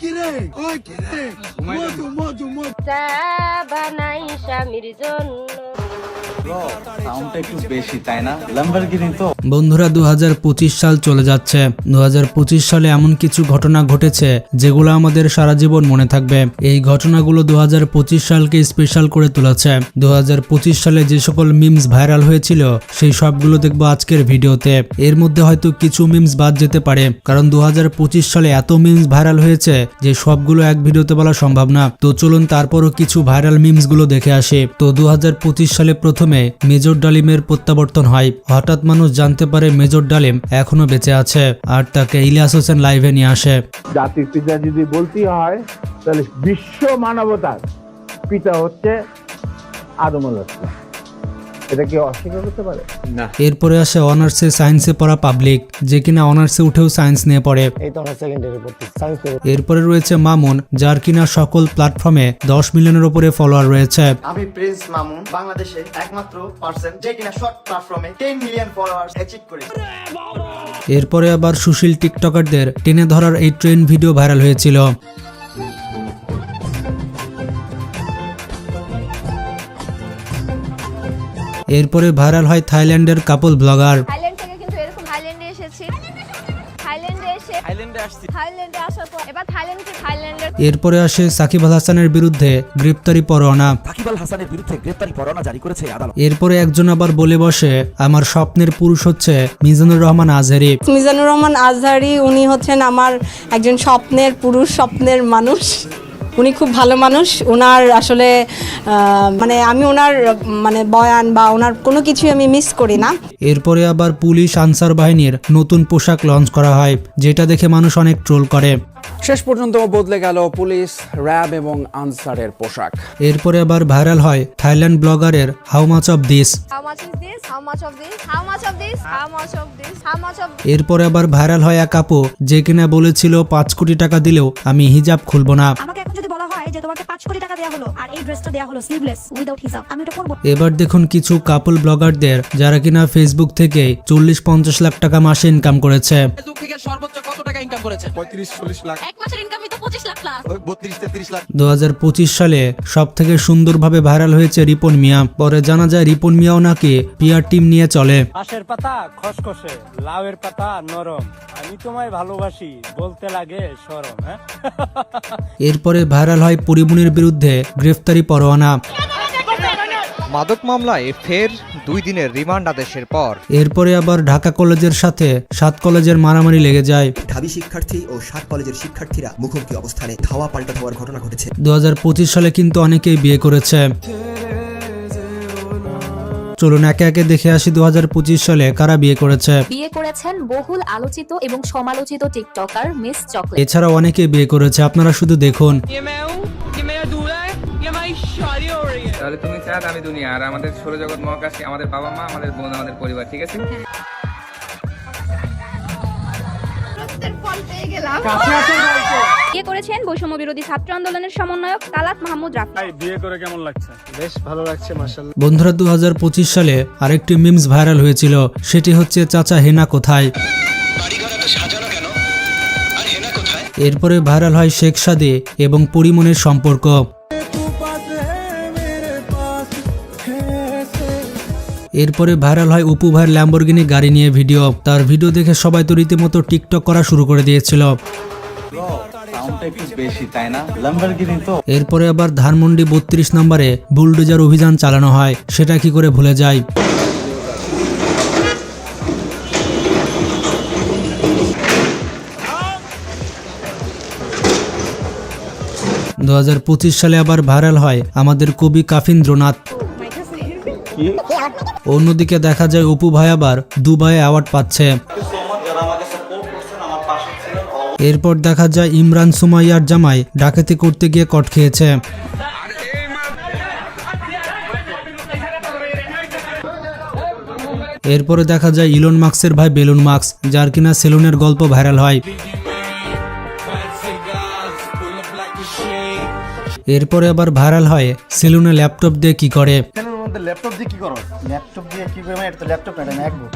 কিরে ওই কিরে মধু মধু মধু চা বানাই স্বামীর জন্য। সাউন্ডটা একটু বেশি তাই না? ল্যাম্বরগিনি তো। বন্ধুরা দু সাল চলে যাচ্ছে। দু হাজার পঁচিশ সালে এমন কিছু ঘটনা ঘটেছে যেগুলো আমাদের সারা জীবন মনে থাকবে। এই ঘটনাগুলো দু সালকে স্পেশাল করে তুলেছে। দু সালে যে সকল মিমস ভাইরাল হয়েছিল সেই সবগুলো দেখব আজকের ভিডিওতে। এর মধ্যে হয়তো কিছু মিমস বাদ যেতে পারে কারণ দু হাজার পঁচিশ সালে এত মিমস ভাইরাল হয়েছে যে সবগুলো এক ভিডিওতে বলা সম্ভব না। তো চলুন তারপরও কিছু ভাইরাল মিমসগুলো দেখে আসে। তো দুহাজার পঁচিশ সালে প্রথমে মেজর ডালিমের প্রত্যাবর্তন হয়। হঠাৎ মানুষ জানতে পারে মেজর ডালিম এখনও বেঁচে আছে আর তাকে ইলিয়াস হোসেন লাইভে নিয়ে আসে। জাতির পিতা যদি বলতে হয়, তাহলে বিশ্ব মানবতার পিতা হচ্ছে আদম আলাহ। এটা কি অস্বীকার করতে পারে? এরপরে আসে অনার্সে সায়েন্সে পড়া পাবলিক যে কিনা অনার্সে উঠেও সায়েন্স নিয়ে পড়ে। এই তো আমরা সেকেন্ড ইয়ারে পড়ছি সায়েন্স এরপরে রয়েছে মামুন যার কিনা সকল প্ল্যাটফর্মে দশ মিলিয়নের উপরে ফলোয়ার রয়েছে। আমি প্রিন্স মামুন বাংলাদেশের একমাত্র পার্সন যে কিনা শর্ট প্ল্যাটফর্মে টেন মিলিয়ন ফলোয়ার্স অ্যাচিভ করেছে। এরপরে আবার সুশীল টিকটকারদের টেনে ধরার এই ট্রেন ভিডিও ভাইরাল হয়েছিল। এরপরে ভাইরাল হয় থাইল্যান্ডের কাপল ব্লগার থাইল্যান্ড থেকে কিন্তু এরকম থাইল্যান্ডে এসেছি। থাইল্যান্ডে এসে থাইল্যান্ডে আসছি। থাইল্যান্ডে আসার পর এবার থাইল্যান্ড থেকে থাইল্যান্ডের এরপরে আসে সাকিব আল হাসানের বিরুদ্ধে গ্রেপ্তারি পরোয়ানা। সাকিব আল হাসানের বিরুদ্ধে গ্রেপ্তারি পরোয়ানা জারি করেছে আদালত। এরপরে একজন আবার বলে বসে আমার স্বপ্নের পুরুষ হচ্ছে মিজানুর রহমান আজহারি। মিজানুর রহমান আজহারি উনি হচ্ছেন আমার একজন স্বপ্নের পুরুষ স্বপ্নের মানুষ। উনি খুব ভালো মানুষ। ওনার আসলে মানে আমি ওনার মানে বয়ান বা ওনার কোনো কিছু আমি মিস করি না। এরপরে আবার পুলিশ আনসার বাহিনীর নতুন পোশাক লঞ্চ করা হয় যেটা দেখে মানুষ অনেক ট্রোল করে। শেষ পর্যন্ত বদলে গেল পুলিশ র্যাব এবং আনসারের পোশাক। এরপরে আবার ভাইরাল হয় Thailand ব্লগারের how much of this how much is this how much of this how much of this how much of this how much of এরপরে আবার ভাইরাল হয় এক আপু যে কিনা বলেছিল পাঁচ কোটি টাকা দিলেও আমি হিজাব খুলবো না। আমাকে এখন যদি যে তোমাকে পাঁচ কোটি টাকা দেওয়া হলো আর এই ড্রেসটা দেওয়া হলো স্লিভলেস উইদাউট হিসাব। আমি এটা করব। এবার দেখুন কিছু কাপল ব্লগারদের যারা কিনা ফেসবুক থেকে চল্লিশ পঞ্চাশ লাখ টাকা মাসে ইনকাম করেছে। পঁয়ত্রিশ চল্লিশ লাখ। এক মাসের ইনকামই তো 25 লাখ প্লাস ওই বত্রিশ তেত্রিশ লাখ। দু সালে সব থেকে সুন্দরভাবে ভাইরাল হয়েছে রিপন মিয়া। পরে জানা যায় রিপন মিয়াও নাকি পিয়ার টিম নিয়ে চলে। ঘাসের পাতা খসখসে লাউয়ের পাতা নরম। আমি তোমায় ভালোবাসি বলতে লাগে সরম হ্যাঁ? এরপরে ভাইরাল হয় পরিমণির বিরুদ্ধে গ্রেফতারি পরোয়ানা। মাদক মামলায় ফের দুই দিনের রিমান্ড আদেশের পর। এরপরে আবার ঢাকা কলেজের সাথে সাত কলেজের মারামারি লেগে যায়। ঢাবি শিক্ষার্থী ও সাত কলেজের শিক্ষার্থীরা মুখোমুখি অবস্থানে ধাওয়া পাল্টা ধাওয়ার ঘটনা ঘটেছে। দু সালে কিন্তু অনেকেই বিয়ে করেছে। চলুন একে একে দেখে আসি দু হাজার পঁচিশ সালে কারা বিয়ে করেছে। বিয়ে করেছেন বহুল আলোচিত এবং সমালোচিত টিকটকার মিস চকলেট। এছাড়া অনেকে বিয়ে করেছে। আপনারা শুধু দেখুন। তাহলে তুমি চাঁদ আমি দুনিয়া। আর আমাদের সৌরজগৎ মহাকাশ আমাদের বাবা মা আমাদের বোন আমাদের পরিবার ঠিক আছে? ফল পেয়ে গেলাম। বিয়ে করেছেন বৈষম্য বিরোধী ছাত্র আন্দোলনের সমন্বয়ক তালাত মাহমুদ রাফি। বিয়ে করে কেমন লাগছে? বেশ ভালো লাগছে মার্শাল্লাহ বন্ধুরা দু হাজার পঁচিশ সালে আরেকটি মিমস ভাইরাল হয়েছিল। সেটি হচ্ছে চাচা হেনা কোথায়? এরপরে ভাইরাল হয় শেখ সাদে এবং পরিমনের সম্পর্ক। এরপরে ভাইরাল হয় উপু ভাইয়ের ল্যাম্বরগিনি গাড়ি নিয়ে ভিডিও। তার ভিডিও দেখে সবাই তো রীতিমতো টিকটক করা শুরু করে দিয়েছিল। এরপরে আবার ধানমন্ডি বত্রিশ নম্বরে বুলডোজার অভিযান চালানো হয় সেটা কি করে ভুলে যায় দুহাজার পঁচিশ সালে আবার ভাইরাল হয় আমাদের কবি কাফিন্দ্রনাথ অন্যদিকে দেখা যায় অপু ভাই আবার দুবাই অ্যাওয়ার্ড পাচ্ছে। এরপর দেখা যায় ইমরান সুমাইয়ার জামাই ডাকাতি করতে গিয়ে কট খেয়েছে। এরপরে দেখা যায় ইলন মার্কসের ভাই বেলুন মার্কস যার কিনা সেলুনের গল্প ভাইরাল হয়। এরপরে আবার ভাইরাল হয় সেলুনে ল্যাপটপ দিয়ে কি করে। ল্যাপটপ দিয়ে কি করো? ল্যাপটপ দিয়ে কি করে এটা তো ল্যাপটপ না এটা ম্যাকবুক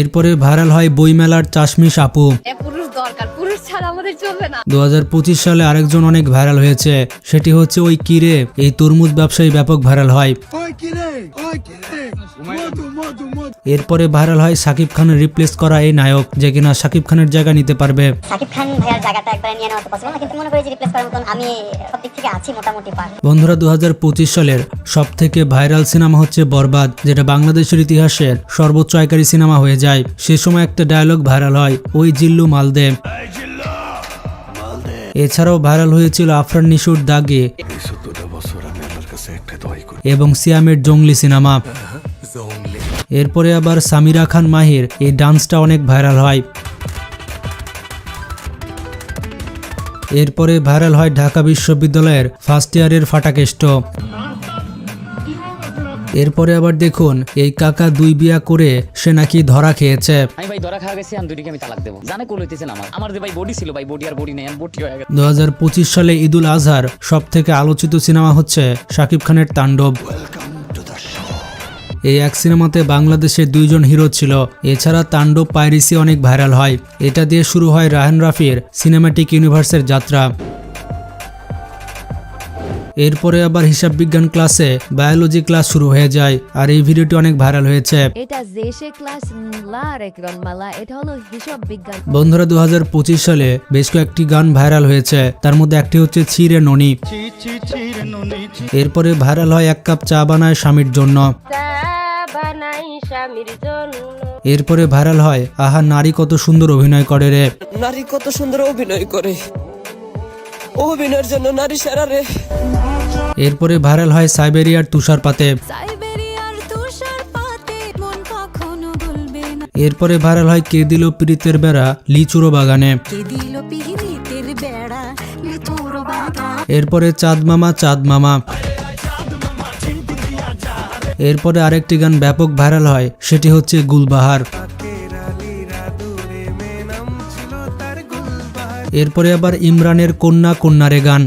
এরপরে ভাইরাল হয় বইমেলার চাশমিশ আপু। দু হাজার পুরুষ ছাড়া আমাদের চলবে না। দু হাজার পঁচিশ সালে আরেকজন অনেক ভাইরাল হয়েছে। সেটি হচ্ছে ওই কিরে এই তরমুজ ব্যবসায়ী ব্যাপক ভাইরাল হয়। এরপরে ভাইরাল হয় সাকিব খানের রিপ্লেস করা এই নায়ক যে কিনা সাকিব খানের জায়গা নিতে পারবে। সাকিব খান ভাইয়ার জায়গাটা একবারে নিয়ে নেওয়া পসিবল না কিন্তু মনে করি যে রিপ্লেস করার মতন আমি সব দিক থেকে আছি মোটামুটি পার। বন্ধুরা দু সালের সব থেকে ভাইরাল সিনেমা হচ্ছে বরবাদ যেটা বাংলাদেশের ইতিহাসের সর্বোচ্চ আয়কারী সিনেমা হয়ে যায়। সে সময় একটা ডায়লগ ভাইরাল হয় ওই জিল্লু মালদে। এছাড়াও ভাইরাল হয়েছিল আফরান নিশুর দাগে এবং সিয়ামের জঙ্গলি সিনেমা। এরপরে আবার সামিরা খান মাহির এই ডান্সটা অনেক ভাইরাল হয়। এরপরে ভাইরাল হয় ঢাকা বিশ্ববিদ্যালয়ের ফার্স্ট ইয়ারের ফাটাকেষ্ট। এরপরে আবার দেখুন এই কাকা দুই বিয়া করে সে নাকি ধরা খেয়েছে। আমি ভাই ধরা খাওয়া গেছি আমি দুটিকে আমি তালাক দেবো। জানে কোল হইতেছেন আমার? আমার যে ভাই বডি ছিল ভাই বডি আর বডি নেই আর বডি হয়ে গেছে। দু হাজার পঁচিশ সালে ঈদুল আজহার সব থেকে আলোচিত সিনেমা হচ্ছে শাকিব খানের তাণ্ডব। এই এক সিনেমাতে বাংলাদেশের দুইজন হিরো ছিল। এছাড়া তাণ্ডব পাইরিসি অনেক ভাইরাল হয়। এটা দিয়ে শুরু হয় রাহান রাফির সিনেম্যাটিক ইউনিভার্সের যাত্রা। এরপরে আবার হিসাব বিজ্ঞান ক্লাসে বায়োলজি ক্লাস শুরু হয়ে যায় আর এই ভিডিওটি অনেক ভাইরাল হয়েছে। বন্ধুরা দু হাজার পঁচিশ সালে বেশ কয়েকটি গান ভাইরাল হয়েছে। তার মধ্যে একটি হচ্ছে ছিঁড়ে ননি। এরপরে ভাইরাল হয় এক কাপ চা বানায় স্বামীর জন্য। স্বামীর জন্য এরপরে ভাইরাল হয় আহা নারী কত সুন্দর অভিনয় করে রে। নারী কত সুন্দর অভিনয় করে। অভিনয়ের জন্য নারী সেরা রে। এরপরে ভাইরাল হয় সাইবেরিয়ার তুষারপাতে। সাইবেরিয়ার তুষার পাতে মন কখনো বলবে না। এরপরে ভাইরাল হয় কে দিল প্রীতের বেড়া লিচুরো বাগানে। কে দিল পিহিতের বেড়া লিচুর বাগা এরপরে চাঁদ মামা চাঁদ মামা। এরপরে আরেকটি গান ব্যাপক ভাইরাল হয়, সেটি হচ্ছে গুলবাহার। এরপরে আবার ইমরানের কন্যা কন্যারে গান।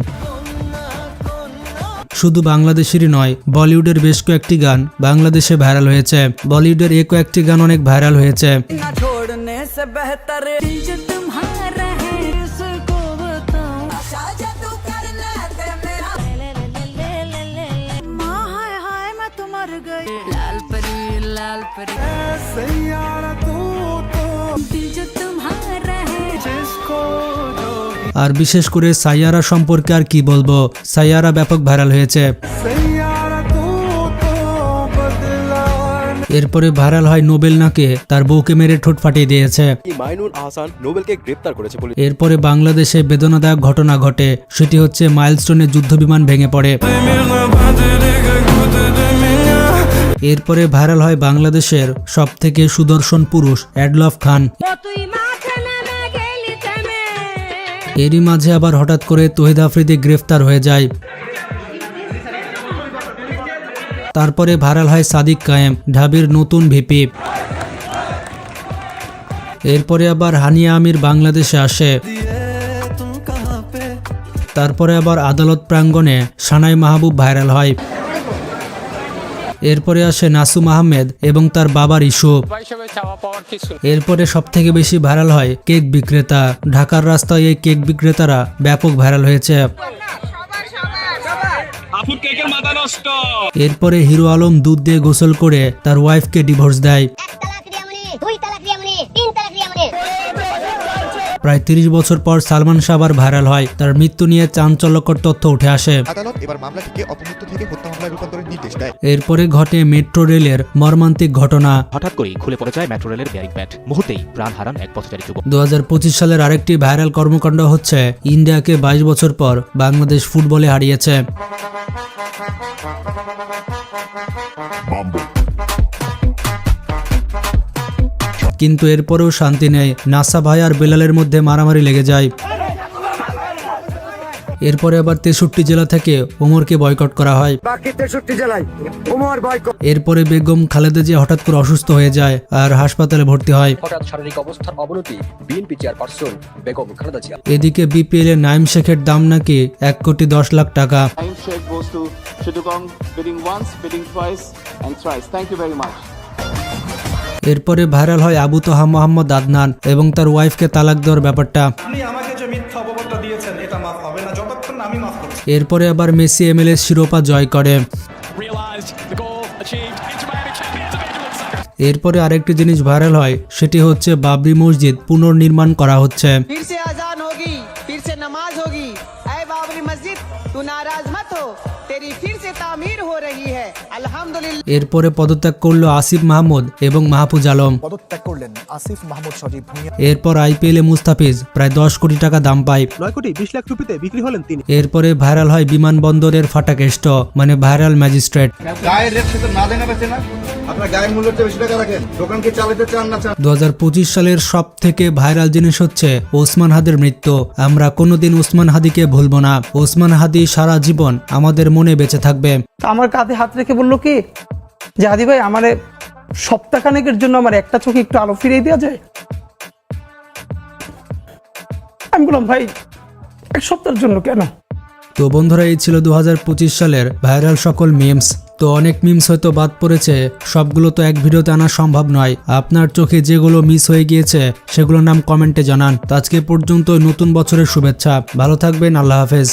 শুধু বাংলাদেশেরই নয়, বলিউডের বেশ কয়েকটি গান বাংলাদেশে ভাইরাল হয়েছে। বলিউডের এ কয়েকটি গান অনেক ভাইরাল হয়েছে। पर। আর বিশেষ করে সাইয়ারা সম্পর্কে আর কি বলব? সাইয়ারা ব্যাপক ভাইরাল হয়েছে। এরপরে ভাইরাল হয় নোবেল নাকে তার বউকে মেরে ঠোঁট ফাটিয়ে দিয়েছে। এরপরে বাংলাদেশে বেদনাদায়ক ঘটনা ঘটে সেটি হচ্ছে মাইলস্টোনে যুদ্ধবিমান ভেঙে পড়ে। এরপরে ভাইরাল হয় বাংলাদেশের সব থেকে সুদর্শন পুরুষ অ্যাডলফ খান। এরই মাঝে আবার হঠাৎ করে তহিদ আফ্রিদি গ্রেফতার হয়ে যায়। তারপরে ভাইরাল হয় সাদিক কায়েম ঢাবির নতুন ভিপি। এরপরে আবার হানিয়া আমির বাংলাদেশে আসে। তারপরে আবার আদালত প্রাঙ্গণে সানাই মাহবুব ভাইরাল হয়। এরপরে আসে নাসুম আহমেদ এবং তার বাবার ইস্যু এরপরে সব থেকে বেশি ভাইরাল হয় কেক বিক্রেতা। ঢাকার রাস্তায় এই কেক বিক্রেতারা ব্যাপক ভাইরাল হয়েছে। এরপরে হিরো আলম দুধ দিয়ে গোসল করে তার ওয়াইফকে ডিভোর্স দেয়। প্রায় তিরিশ বছর পর সালমান শাহ আবার ভাইরাল হয়। তার মৃত্যু নিয়ে চাঞ্চল্যকর তথ্য উঠে আসে। আদালত এবার মামলাটিকে অপমৃত্যু থেকে হত্যা মামলায় রূপান্তরের নির্দেশ দেয়। এরপরে ঘটে মেট্রো রেলের মর্মান্তিক ঘটনা। হঠাৎ করেই খুলে পড়ে যায় মেট্রো রেলের ব্যারিক ব্যাট। মুহূর্তেই প্রাণ হারান এক পথচারী যুবক। দু হাজার পঁচিশ সালের আরেকটি ভাইরাল কর্মকাণ্ড হচ্ছে ইন্ডিয়াকে বাইশ বছর পর বাংলাদেশ ফুটবলে হারিয়েছে। কিন্তু এরপরেও শান্তি নেই। নাসা ভাই আর বেলালের মধ্যে মারামারি লেগে যায়। এরপরে আবার তেষট্টি জেলা থেকে ওমরকে বয়কট করা হয়। এরপরে বেগম খালেদা জিয়া হঠাৎ করে অসুস্থ হয়ে যায় আর হাসপাতালে ভর্তি হয়। হঠাৎ শারীরিক অবস্থার অবনতি বিএনপি চেয়ারপারসন বেগম খালেদা জিয়া। এদিকে বিপিএল এর নাইম শেখের দাম নাকি এক কোটি দশ লাখ টাকা। Time check goes to Chittagong, bidding once, bidding twice, and thrice. Thank you very much. এরপরে ভাইরাল হয় আবু তোহা মোহাম্মদ আদনান এবং তার ওয়াইফকে তালাক দেওয়ার ব্যাপারটা। এরপরে আবার মেসি এমএলএস শিরোপা জয় করে। এরপরে আরেকটি জিনিস ভাইরাল হয় সেটি হচ্ছে বাবরি মসজিদ পুনর্নির্মাণ করা হচ্ছে। নামাজ এরপরে পদত্যাগ করল আসিফ মাহমুদ এবং মাহফুজ আলম। পদত্যাগ করলেন আসিফ মাহমুদ সজীব ভুঁইয়া। এরপর আইপিএলে মুস্তাফিজ প্রায় দশ কোটি টাকা দাম পায়। নয় কোটি বিশ লাখ রুপিতে বিক্রি হলেন তিনি। এরপরে ভাইরাল হয় বিমানবন্দরের ফাটাকেষ্ট মানে ভাইরাল ম্যাজিস্ট্রেট। গায়ের রেট দু হাজার পঁচিশ সালের সব থেকে ভাইরাল জিনিস হচ্ছে ওসমান হাদির মৃত্যু। আমরা কোনোদিন ওসমান হাদিকে ভুলব না। ওসমান হাদি সারা জীবন আমাদের মনে বেঁচে থাকবে। আমার কাঁধে হাত রেখে বলল কি? যে হাদি ভাই আমার সপ্তাহখানেকের জন্য আমার একটা চোখে একটু আলো ফিরিয়ে দেওয়া যায়? আমি বললাম ভাই এক সপ্তাহের জন্য কেন? তো বন্ধুরা এই ছিল দু হাজার পঁচিশ সালের ভাইরাল সকল মিমস তো অনেক মিমস হয়তো বাদ পড়েছে সবগুলো তো এক ভিডিওতে আনা সম্ভব নয়। আপনার চোখে যেগুলো মিস হয়ে গিয়েছে সেগুলোর নাম কমেন্টে জানান। আজকে পর্যন্ত নতুন বছরের শুভেচ্ছা। ভালো থাকবেন আল্লাহ হাফেজ।